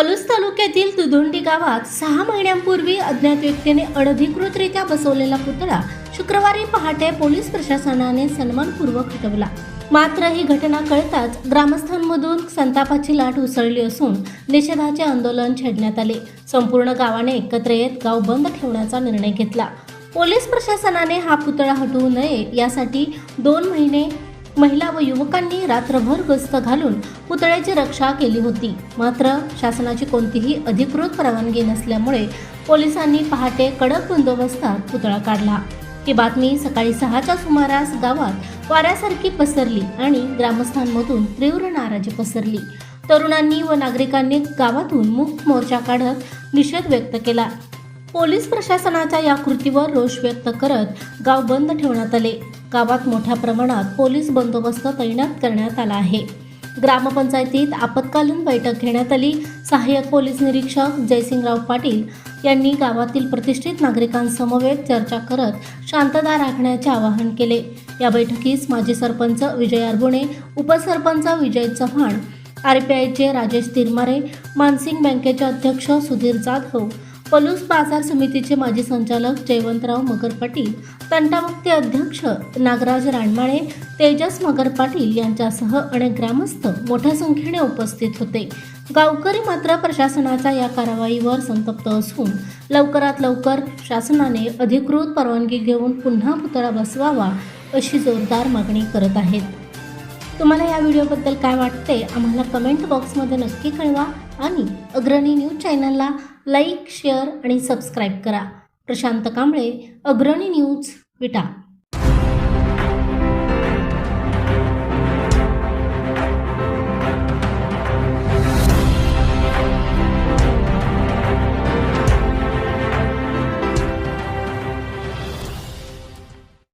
तालुक्यातील दुधोंडी गावात सहा महिन्यांपूर्वी अज्ञात व्यक्तीने अनधिकृतरित्या बसवलेला पुतळा शुक्रवारी पहाटे पोलीस प्रशासनाने सन्मानपूर्वक हटवला. मात्र ही घटना कळताच ग्रामस्थांमधून संतापाची लाट उसळली असून निषेधाचे आंदोलन छेडण्यात आले. संपूर्ण गावाने एकत्र येत गाव बंद ठेवण्याचा निर्णय घेतला. पोलीस प्रशासनाने हा पुतळा हटवू नये यासाठी दोन महिने महिला व युवकांनी रात्रभर गस्त घालून पुतळ्याची रक्षा केली होती. मात्र शासनाची कोणतीही अधिकृत परवानगी नसल्यामुळे पोलिसांनी पहाटे कडक बंदोबस्तात पुतळा काढला. ही बातमी सकाळी सहाच्या सुमारास गावात वाऱ्यासारखी पसरली आणि ग्रामस्थांमधून तीव्र नाराजी पसरली. तरुणांनी व नागरिकांनी गावातून मुक्त मोर्चा काढत निषेध व्यक्त केला. पोलीस प्रशासनाच्या या कृतीवर रोष व्यक्त करत गाव बंद ठेवण्यात आले. गावात मोठ्या प्रमाणात पोलीस बंदोबस्त तैनात करण्यात आला आहे. ग्रामपंचायतीत आपत्कालीन बैठक घेण्यात आली. सहाय्यक पोलीस निरीक्षक जयसिंगराव पाटील यांनी गावातील प्रतिष्ठित नागरिकांसमवेत चर्चा करत शांतता राखण्याचे आवाहन केले. या बैठकीस माजी सरपंच विजय अरबुणे उपसरपंच विजय चव्हाण आर पी आयचे राजेश तिरमारे मानसिंग बँकेचे अध्यक्ष सुधीर जाधव पलूस बाजार समितीचे माजी संचालक जयवंतराव मगर पाटील तंटामुक्ती अध्यक्ष नागराज रानमाळे तेजस मगर पाटील यांच्यासह अनेक ग्रामस्थ मोठ्या संख्येने उपस्थित होते. गावकरी मात्र प्रशासनाच्या या कारवाईवर संतप्त असून लवकरात लवकर शासनाने अधिकृत परवानगी घेऊन पुन्हा पुतळा बसवावा अशी जोरदार मागणी करत आहेत. तुम्हाला या व्हिडिओबद्दल काय वाटते आम्हाला कमेंट बॉक्समध्ये नक्की कळवा आणि अग्रणी न्यूज चॅनलला लाईक शेअर आणि सबस्क्राईब करा. प्रशांत कांबळे अग्रणी न्यूज विटा.